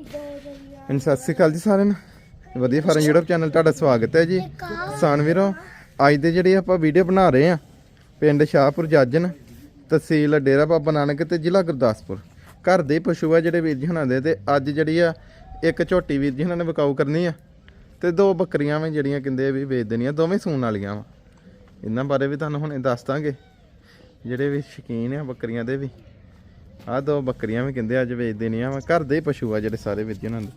ਸਤਿ ਸ਼੍ਰੀ ਅਕਾਲ ਜੀ ਸਾਰਿਆਂ ਨੂੰ। ਵਧੀਆ ਫਾਰਮ YouTube ਚੈਨਲ ਤੁਹਾਡਾ ਸਵਾਗਤ ਹੈ ਜੀ। ਕਿਸਾਨ ਵੀਰੋ, ਅੱਜ ਦੇ ਜਿਹੜੇ ਆਪਾਂ ਵੀਡੀਓ ਬਣਾ ਰਹੇ ਆ ਪਿੰਡ ਸ਼ਾਹਪੁਰ ਜਾਜਨ ਤਹਿਸੀਲ ਡੇਰਾ ਬਾਬਾ ਨਾਨਕ ਤੇ ਜ਼ਿਲ੍ਹਾ ਗੁਰਦਾਸਪੁਰ। ਘਰ ਦੇ ਪਸ਼ੂ ਆ ਜਿਹੜੇ ਵੀਰ ਜੀ ਹੁਣਾਂ ਦੇ ਤੇ ਅੱਜ ਜਿਹੜੀ ਆ, ਇੱਕ ਝੋਟੀ ਵੀਰ ਜੀ ਹੁਣਾਂ ਨੇ ਵਿਕਾਊ ਕਰਨੀ ਆ ਤੇ ਦੋ ਬੱਕਰੀਆਂ ਵੀ ਜਿਹੜੀਆਂ ਕਹਿੰਦੇ ਵੀ ਵੇਚ ਦੇਣੀਆਂ, ਦੋਵੇਂ ਸੂਣ ਵਾਲੀਆਂ ਵਾ। ਇਹਨਾਂ ਬਾਰੇ ਵੀ ਤੁਹਾਨੂੰ ਹੁਣੇ ਦੱਸ ਦਾਂਗੇ। ਜਿਹੜੇ ਵੀ ਸ਼ੌਕੀਨ ਆ ਬੱਕਰੀਆਂ ਦੇ ਵੀ। ਆਹ ਦੋ ਬੱਕਰੀਆਂ ਵੀ ਕਹਿੰਦੇ ਅੱਜ ਵੇਚ ਦੇਣੀਆਂ ਵਾ ਘਰ ਦੇ ਪਸ਼ੂ ਆ ਜਿਹੜੇ ਸਾਰੇ ਵੀਰ ਜੀ ਉਹਨਾਂ ਦੇ।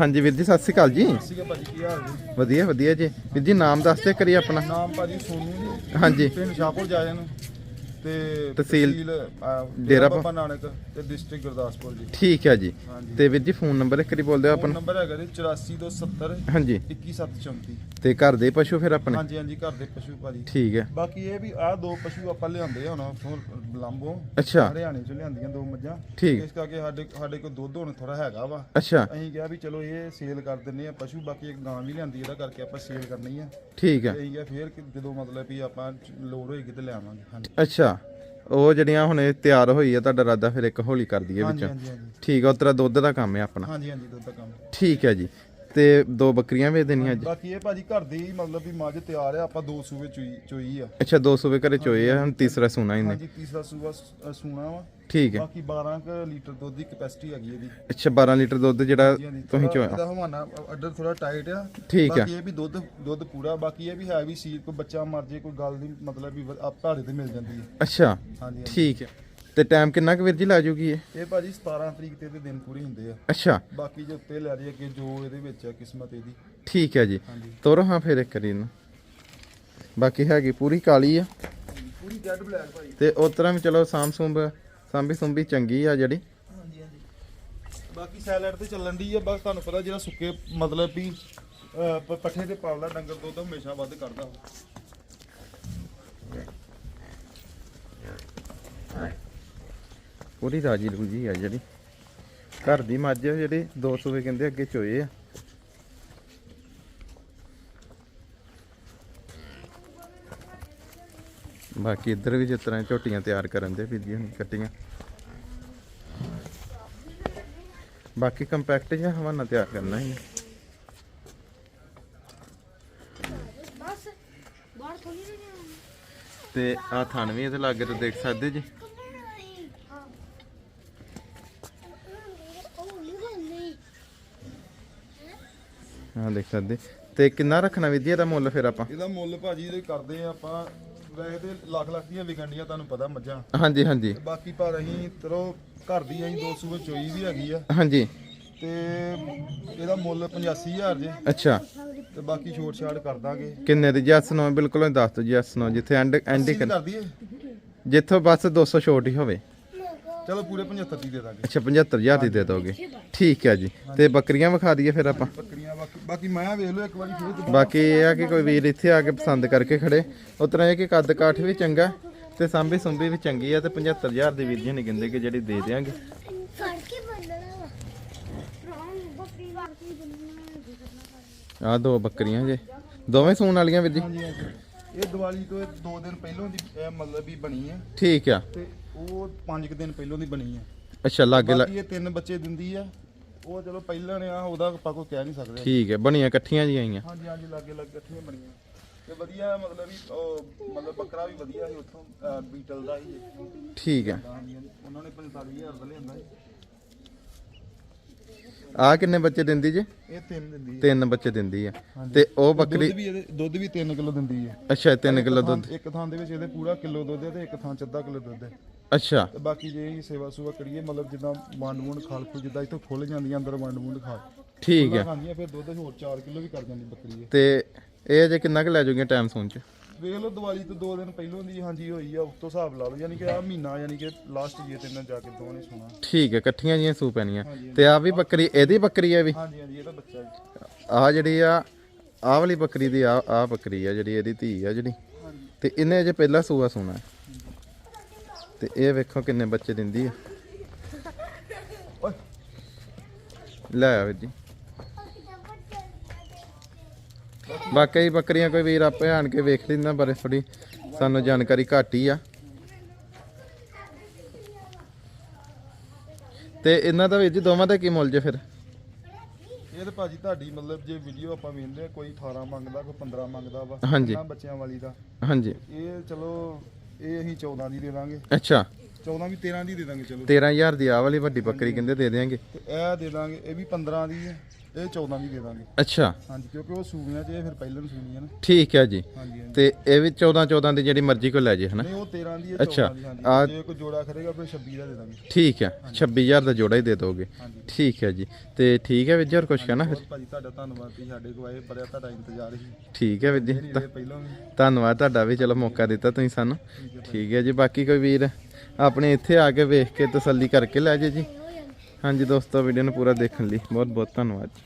ਹਾਂਜੀ ਵੀਰ ਜੀ ਸਤਿ ਸ਼੍ਰੀ ਅਕਾਲ ਜੀ। ਠੀਕ ਹੈ ਭਾਜੀ ਕੀ ਹਾਲ ਜੀ? ਵਧੀਆ ਵਧੀਆ ਜੀ। ਵੀਰ ਜੀ ਨਾਮ ਦੱਸ ਦਿਓ ਕਰੀ ਆਪਣਾ। ਨਾਮ ਭਾਜੀ ਸੋਨੂ ਜੀ। ਹਾਂਜੀ। ਪਿੰਡ ਸ਼ਾਹਪੁਰ ਜਾਏ ਨੂੰ। ਤੇ ਤਹਿਸੀਲ ਅਹ, ਡੇਰਾ ਬਾਬਾ ਨਾਨਕ ਤੇ ਡਿਸਟ੍ਰਿਕਟ ਗੁਰਦਾਸਪੁਰ ਜੀ। ਠੀਕ ਹੈ ਜੀ। ਹਾਂਜੀ। ਤੇ ਵੀਰ ਜੀ ਫੋਨ ਨੰਬਰ ਇੱਕ ਵਾਰੀ ਬੋਲ ਦਿਓ ਫੋਨ ਆਪਣਾ। ਨੰਬਰ ਹੈਗਾ ਜੀ 8470 ਹਾਂਜੀ। 21734 ਤੇ ਘਰ ਦੇ ਪਸ਼ੂ ਫਿਰ ਆਪਣੇ? ਹਾਂਜੀ ਹਾਂਜੀ ਘਰ ਦੇ ਪਸ਼ੂ ਭਾਜੀ। ਠੀਕ ਹੈ। ਬਾਕੀ ਇਹ ਵੀ ਆਹ ਦੋ ਪਸ਼ੂ ਆਪਾਂ ਲਿਆਂਦੇ ਆ ਹੁਣ ਉੱਥੋਂ ਲਾਂਬੋ ਅੱਛਾ। ਹਰਿਆਣੇ ਚੋਂ ਲਿਆਂਦੀਆਂ ਦੋ ਮੱਝਾਂ। ਠੀਕ। ਇਸ ਕਰਕੇ ਸਾਡੇ ਸਾਡੇ ਕੋਲ ਦੁੱਧ ਹੁਣ ਥੋੜਾ ਹੈਗਾ ਵਾ। ਅੱਛਾ। ਅਸੀਂ ਕਿਹਾ ਵੀ ਚਲੋ ਇਹ ਸੇਲ ਕਰ ਦਿੰਨੇ ਆ ਪਸ਼ੂ ਬਾਕੀ ਇੱਕ ਗਾਂ ਵੀ ਲਿਆਂਦੀ ਇਹਦਾ ਕਰਕੇ ਆਪਾਂ ਸੇਲ ਕਰਨੀ ਆ। ਠੀਕ ਹੈ। ਅਸੀਂ ਕਿਹਾ ਫੇਰ ਜਦੋਂ ਮਤਲਬ ਵੀ ਆਪਾਂ ਲੋੜ ਹੋਏਗੀ ਤੇ ਲਿਆਵਾਂਗੇ ਹਾਂਜੀ। ਅੱਛਾ। ਉਹ ਜਿਹੜੀਆਂ ਹੁਣ ਇਹ ਤਿਆਰ ਹੋਈ ਆ ਤੁਹਾਡਾ ਇਰਾਦਾ ਫਿਰ ਇੱਕ ਹੌਲੀ ਕਰ ਦਈਏ ਵਿੱਚ। ਠੀਕ ਆ ਉਤਰਾ ਦੁੱਧ ਦਾ ਕੰਮ ਹੈ ਆਪਣਾ। ਹਾਂਜੀ ਹਾਂਜੀ ਦੁੱਧ ਦਾ ਕੰਮ। ਠੀਕ ਹੈ ਜੀ। ਤੇ ਦੋ ਬੱਕਰੀਆਂ ਵੇਚ ਦੇਣੀਆਂ ਅੱਜ? ਬਾਕੀ ਇਹ ਭਾਜੀ ਘਰ ਦੀ ਮਤਲਬ ਵੀ ਮੱਝ ਤਿਆਰ ਆ ਆਪਾਂ ਦੋ ਸੂਵੇ ਚੋਈ ਚੋਈ ਆ। ਅੱਛਾ 200 ਵੇ ਘਰੇ ਚੋਏ ਆ ਹੁਣ ਤੀਸਰਾ ਸੂਣਾ ਇਹਨੇ। ਹਾਂਜੀ ਤੀਸਰਾ ਸੂਆ ਸ- ਅ, ਸੂਣਾ ਵਾ। ਠੀਕ ਹੈ। ਬਾਕੀ 12 ਕ ਲੀਟਰ ਦੁੱਧ ਦੀ ਕਪੈਸਿਟੀ ਹੈਗੀ ਇਹਦੀ। ਅੱਛਾ 12 ਲੀਟਰ ਦੁੱਧ ਜਿਹੜਾ ਹਾਂਜੀ। ਤੁਸੀਂ ਥੋੜ੍ਹਾ ਚੋਇਆ। ਇਹਦਾ ਹਵਾਨਾ ਅੱਡਰ ਥੋੜਾ ਟਾਈਟ ਆ। ਠੀਕ ਆ। ਬਾਕੀ ਇਹ ਵੀ ਦੁੱਧ ਦੁੱਧ ਪੂਰਾ ਬਾਕੀ ਇਹ ਵੀ ਹੈ ਵੀ ਸੀ ਕੋਈ ਬੱਚਾ ਮਰ ਜੇ ਕੋਈ ਗੱਲ ਨਹੀਂ ਮਤਲਬ ਵੀ ਵ- ਆ ਭਾੜੇ ਤੇ ਮਿਲ ਜਾਂਦੀ ਹੈ। ਅੱਛਾ ਹਾਂਜੀ ਹਾਂਜੀ। ਠੀਕ ਹੈ। ਤੇ ਟਾਈਮ ਕਿੰਨਾ ਕੁ ਵੀਰ ਜੀ ਲਾ ਜੂਗੀ ਇਹ? ਇਹ ਭਾਜੀ 17 ਤਰੀਕ ਤੇ ਇਹਦੇ ਦਿਨ ਪੂਰੇ ਹੁੰਦੇ ਆ। ਅੱਛਾ। ਬਾਕੀ ਜੇ ਉੱਤੇ ਲੈ ਜਾਈਏ ਕਿ ਜੋ ਇਹਦੇ ਵਿੱਚ ਆ ਕਿਸਮਤ ਇਹਦੀ। ਠੀਕ ਹੈ ਜੀ। ਹਾਂਜੀ। ਤੋਰੋ ਹਾਂ ਫਿਰ ਇੱਕ ਵਾਰੀ ਬਾਕੀ ਹੈਗੀ ਪੂਰੀ ਕਾਲੀ ਆ। ਪੂਰੀ ਜੈਡ ਬਲੈਕ ਭਾਈ ਤੇ ਉਸ ਤਰ੍ਹਾਂ ਵੀ ਚਲੋ ਸਾਮ ਸੁੰਬ ਸਾਂਭੀ ਸੁੰਭੀ ਚੰਗੀ ਆ ਜਿਹੜੀ। ਹਾਂਜੀ ਹਾਂਜੀ। ਬਾਕੀ ਸੈਲਡ ਤੇ ਚੱਲਣ ਦੀ ਆ ਬਸ ਤੁਹਾਨੂੰ ਪਤਾ ਜਿਹੜਾ ਸੁੱਕੇ ਮਤਲਬ ਵੀ ਅਹ, ਪ- ਪੱਠੇ ਤੇ ਪਾਲਦਾ ਡੰਗਰ ਦੁੱਧ ਹਮੇਸ਼ਾ ਵੱਧ ਕੱਢਦਾ ਉਹ। ਪੂਰੀ ਰਾਜੀ ਰੂਜੀ ਆ ਜਿਹੜੀ। ਘਰ ਦੀ ਮੱਝ ਆ ਜਿਹੜੀ 200 ਵੇ ਕਹਿੰਦੇ ਅੱਗੇ ਚੋਏ ਆ। ਬਾਕੀ ਇੱਧਰ ਵੀ ਜਿਸ ਤਰ੍ਹਾਂ ਝੋਟੀਆਂ ਤਿਆਰ ਕਰਨ ਦੇ ਜੀ ਹੁਣ ਕੱਟੀਆਂ। ਬਾਕੀ ਕੰਪੈਕਟ ਜਿਹਾ ਹਵਾਨਾ ਤਿਆਰ ਕਰਨਾ ਹੀ ਤੇ ਆ ਥਣ ਵੀ ਇਹਦੇ ਲਾਗੇ ਤੋਂ ਦੇਖ ਸਕਦੇ ਜੀ ਹਾਂ ਉਹ ਨਹੀਂ ਨਹੀਂ ਹਾਂ ਦੇਖ ਸਕਦੇ। ਤੇ ਕਿੰਨਾ ਰੱਖਣਾ ਵੀਰ ਜੀ ਇਹਦਾ ਮੁੱਲ ਫਿਰ ਆਪਾਂ? ਇਹਦਾ ਮੁੱਲ ਭਾਜੀ ਇਹਦੇ ਕਰਦੇ ਆ ਆਪਾਂ ਵੈਸੇ ਤੇ ਲੱਖ ਲੱਖ ਦੀਆਂ ਵਿਕਣਡੀਆਂ ਤੁਹਾਨੂੰ ਪਤਾ ਮੱਝਾਂ। ਹਾਂਜੀ ਹਾਂਜੀ। ਤੇ ਬਾਕੀ ਪਰ ਅਸੀਂ ਤਰੋ ਘਰ ਦੀ ਅਸੀਂ 200 ਵਿੱਚ ਚੋਈ ਵੀ ਹੈਗੀ ਆ। ਹਾਂਜੀ। ਤੇ ਇਹਦਾ ਮੁੱਲ 85000 ਜੇ। ਅੱਛਾ। ਤੇ ਬਾਕੀ ਛੋਟ ਛਾੜ ਕਰ ਦਾਂਗੇ। ਕਿੰਨੇ ਦੀ? ਜੈਸ ਨੋ ਬਿਲਕੁਲ ਹੀ ਦੱਸ ਦਿਓ ਜੈਸ ਨੋ ਜਿੱਥੇ ਐਂਡ ਐਂਡ ਹੀ ਕਰ ਕਰ ਦਈਏ। ਜਿੱਥੋਂ ਬਸ 200 ਛੋਟ ਹੀ ਹੋਵੇ। ਚਲੋ ਪੂਰੇ 75 ਦੀ ਦੇ ਦਾਂਗੇ। ਅੱਛਾ 75000 ਦੀ ਦੇ ਦੋਗੇ। ਠੀਕ ਹੈ ਜੀ। ਤੇ ਬੱਕਰੀਆਂ ਵਿਖਾ ਦਈਏ ਫਿਰ ਆਪਾਂ। ਬੱਕਰੀਆਂ ਬਾਕੀ ਬਾਕੀ ਮੈਂ ਵੇਖ ਲਓ ਇੱਕ ਵਾਰੀ ਫੇਰ ਦੁਬਾਰਾ। ਬਾਕੀ ਇਹ ਆ ਕਿ ਕੋਈ ਵੀਰ ਇੱਥੇ ਆ ਕੇ ਪਸੰਦ ਕਰਕੇ ਖੜੇ। ਉਤਰਾ ਇਹ ਕਿ ਕੱਦ ਕਾਠ ਵੀ ਚੰਗਾ ਤੇ ਸਾਂਭੀ ਸੁੰਭੀ ਵੀ ਚੰਗੀ ਆ ਤੇ 75000 ਦੀ ਵੀਰ ਜੀ ਨਹੀਂ ਕਹਿੰਦੇ ਕਿ ਜਿਹੜੀ ਦੇ ਦਿਆਂਗੇ। ਫੜ ਕੇ ਬੰਨਣਾ ਵਾ ਰੌਣ ਬੱਕਰੀ ਵਾਰਤੀ ਬੰਨਣਾ ਆ ਦੋ ਬੱਕਰੀਆਂ ਜੇ। ਦੋਵੇਂ ਸੂਣ ਵਾਲੀਆਂ ਵੀਰ ਜੀ? ਹਾਂਜੀ ਹਾਂਜੀ। ਇਹ ਦੀਵਾਲੀ ਤੋਂ 2 ਦਿਨ ਪਹਿਲਾਂ ਦੀ ਇਹ ਮਤਲਬ ਵੀ ਬਣੀ ਹੈ ਠੀਕ ਆ। ਤੇ ਉਹ 5 ਦਿਨ ਪਹਿਲਾਂ ਦੀ ਬਣੀ ਹੈ ਅੱਛਾ ਲਾਗੇ ਲਾ- ਬਾਕੀ ਇਹ ਤਿੰਨ ਬੱਚੇ ਦਿੰਦੀ ਆ। ਉਹ ਚਲੋ ਪਹਿਲਾਂ ਨੇ ਆ ਉਹਦਾ ਆਪਾਂ ਕੋਈ ਕਹਿ ਨਹੀਂ ਸਕਦੇ। ਠੀਕ ਹੈ ਬਣੀਆਂ ਇਕੱਠੀਆਂ ਜੀਆਂ ਆਈਆਂ। ਹਾਂਜੀ ਹਾਂਜੀ ਲਾਗੇ ਲੱਗ ਇਕੱਠੀਆਂ ਬਣੀਆਂ। ਤੇ ਵਧੀਆ ਮਤਲਬ ਵੀ ਉਹ ਮਤਲਬ ਬੱਕਰਾ ਵੀ ਵਧੀਆ ਸੀ ਉੱਥੋਂ ਅਹ, ਬੀਟਲ ਦਾ ਸੀ ਠੀਕ ਹੈ। ਹਾਂਜੀ ਹਾਂਜੀ। ਉਹਨਾਂ ਨੇ 45000 ਦਾ ਲਿਆਂਦਾ ਸੀ। ਆ ਕਿੰਨੇ ਬੱਚੇ ਦਿੰਦੀ ਜੇ? ਇਹ ਤਿੰਨ ਦਿੰਦੀ ਹੈ। ਤਿੰਨ ਬੱਚੇ ਦਿੰਦੀ ਆ। ਤੇ ਉਹ ਬੱਕਰੀ ਦੁੱਧ ਵੀ ਇਹਦੇ ਦੁੱਧ ਵੀ 3 ਕਿਲੋ ਦਿੰਦੀ ਹੈ। ਅੱਛਾ 3 ਕਿਲੋ ਦੁੱਧ। ਇੱਕ ਥਾਂ ਦੇ ਵਿੱਚ ਇਹਦੇ ਪੂਰਾ ਕਿਲੋ ਦੁੱਧ ਹੈ ਤੇ ਇੱਕ ਥਾਂ ਚ ਅੱਧਾ ਕਿਲੋ ਦੁੱਧ ਹੈ। ਅੱਛਾ। ਤੇ ਬਾਕੀ ਜੇ ਇਹ ਸੇਵਾ ਸੁਵਾ ਕਰੀਏ ਮਤਲਬ ਜਿੱਦਾਂ ਵੰਡ ਵੁੰਡ ਖਾਲ ਖੁਲ ਜਿੱਦਾਂ ਇੱਥੋਂ ਖੁੱਲ ਜਾਂਦੀਆਂ ਅੰਦਰ ਵੰਡ ਵੁੰਡ ਖਾ ਠੀਕ ਹੈ। ਖਾਂਦੀਆਂ ਫਿਰ ਦੁੱਧ ਹੋਰ 4 ਕਿਲੋ ਵੀ ਕਰ ਜਾਂਦੀ ਬੱਕਰੀ ਇਹ। ਤੇ ਇਹ ਜੇ ਕਿੰਨਾ ਕੁ ਲੈ ਜਾਓਗੇ ਟਾਈਮ ਸੌਣ ਚ? ਵੇਖ ਲਓ ਦੀਵਾਲੀ ਤੋਂ 2 ਦਿਨ ਪਹਿਲਾਂ ਦੀ ਹਾਂਜੀ ਹੋਈ ਆ ਉਸ ਤੋਂ ਹਿਸਾਬ ਲਾ ਲਓ ਯਾਨੀ ਕਿ ਆ ਮਹੀਨਾ ਯਾਨੀ ਕਿ ਲਾਸਟ ਜੇ ਤਿੰਨ ਜਾ ਕੇ ਦੋਵਾਂ ਨੇ ਸੋਣਾ। ਠੀਕ ਹੈ ਇਕੱਠੀਆਂ ਜੀਆਂ ਸੂ ਪੈਣੀਆਂ। ਤੇ ਆ ਵੀ ਬੱਕਰੀ ਇਹਦੀ ਬੱਕਰੀ ਹੈ ਵੀ? ਹਾਂਜੀ ਹਾਂਜੀ ਇਹਦਾ ਬੱਚਾ ਜੀ। ਆ ਜਿਹੜੀ ਆ ਆਹ ਵਾਲੀ ਬੱਕਰੀ ਦੀ ਆ ਆ ਬੱਕਰੀ ਆ ਜਿਹੜੀ ਇਹਦੀ ਧੀ ਆ ਜਿਹੜੀ। ਤੇ ਇਹਨੇ ਅਜੇ ਪਹਿਲਾ ਸੂਆ ਸੋਣਾ। ਹੈ। ਤੇ ਇਹ ਵੇਖੋ ਕਿੰਨੇ ਬੱਚੇ ਦਿੰਦੀ ਆ। ਓਏ। ਲੈ ਆ ਵੀਰ ਜੀ। ਬਾਕੀ ਬੱਕਰੀਆਂ ਕੋਈ ਵੀਰ ਆਪੇ ਆਣ ਕੇ ਵੇਖ ਲੈਂਦਾ ਬਾਰੇ ਥੋੜੀ ਸਾਨੂੰ ਜਾਣਕਾਰੀ ਘੱਟ ਹੀ ਆ। ਤੇ ਇਹਨਾਂ ਦਾ ਵੀਰ ਜੀ ਦੋਵਾਂ ਦਾ ਕੀ ਮੁੱਲ ਜੇ ਫਿਰ? ਇਹ ਤੇ ਭਾਜੀ ਤੁਹਾਡੀ ਮਤਲਬ ਜੇ ਵੀਡੀਓ ਆਪਾਂ ਵੇਖਦੇ ਆ ਕੋਈ 18 ਮੰਗਦਾ ਕੋਈ 15 ਮੰਗਦਾ ਵਾ ਹਾਂਜੀ। ਇਹਨਾਂ ਬੱਚਿਆਂ ਵਾਲੀ ਦਾ। ਹਾਂਜੀ। ਇਹ ਚਲੋ ਇਹ ਅਸੀਂ 14 ਦੀ ਦੇ ਦਾਂਗੇ। ਅੱਛਾ। 14 ਵੀ 13 ਦੀ ਦੇ ਦਾਂਗੇ ਚਲੋ। 13000 ਦੀ ਆ ਵਾਲੀ ਵੱਡੀ ਬੱਕਰੀ ਕਹਿੰਦੇ ਦੇ ਦੇਾਂਗੇ ਤੇ ਇਹ ਦੇ ਦਾਂਗੇ ਇਹ ਵੀ 15 ਦੀ ਹੈ ਇਹ 14 ਦੀ ਦੇ ਦਾਂਗੇ। ਅੱਛਾ। ਹਾਂਜੀ ਕਿਉਂਕਿ ਉਹ ਸੂਈਆਂ 'ਚ ਇਹ ਫਿਰ ਪਹਿਲਾਂ ਨੂੰ ਸੂਈਆਂ ਨਾ। ਠੀਕ ਹੈ ਜੀ। ਹਾਂਜੀ ਹਾਂਜੀ। ਤੇ ਇਹ ਵੀ 14 14 ਦੀ ਜਿਹੜੀ ਮਰਜ਼ੀ ਕੋ ਲੈ ਜੇ ਹਨਾ? ਨਹੀਂ ਉਹ 13 ਦੀ ਹੈ ਅੱਛਾ, 14 ਦੀ ਹਾਂਜੀ। ਆ- ਜੇ ਕੋਈ ਜੋੜਾ ਖੜੇਗਾ ਫਿਰ 26 ਦਾ ਦੇ ਦਾਂਗੇ। ਠੀਕ ਹੈ 26000 ਦਾ ਜੋੜਾ ਹੀ ਦੇ ਦੋਗੇ। ਹਾਂਜੀ। ਠੀਕ ਹੈ ਜੀ। ਤੇ ਠੀਕ ਹੈ ਵੀਰ ਜੀ ਹੋਰ ਕੁਝ ਕਹਿਣਾ? ਫਿਰ ਬਹੁਤ ਭਾਜੀ ਤੁਹਾਡਾ ਧੰਨਵਾਦ ਤੁਸੀਂ ਸਾਡੇ ਕੋਲ ਆਏ ਬੜਿਆ ਤੁਹਾਡਾ ਇੰਤਜ਼ਾਰ ਸੀ। ਠੀਕ ਹੈ ਵੀਰ ਜੀ ਇਹ ਪਹਿਲਾਂ ਵੀ। ਧੰਨਵਾਦ ਤੁਹਾਡਾ ਵੀ ਚਲੋ ਮੌਕਾ ਦਿੱਤਾ ਤੁਸੀਂ ਸਾਨੂੰ। ਠੀਕ ਹੈ ਜੀ ਬਾਕੀ ਕੋਈ ਵੀਰ? ਆਪਣੇ ਇੱਥੇ ਆ ਕੇ ਵੇਖ ਕੇ ਤਸੱਲੀ ਕਰਕੇ ਲੈ ਜੇ ਜੀ। ਹਾਂਜੀ ਦੋਸਤੋ ਵੀਡੀਓ ਨੂੰ ਪੂਰਾ ਦੇਖਣ ਲਈ ਬਹੁਤ ਬਹੁਤ ਧੰਨਵਾਦ ਜੀ।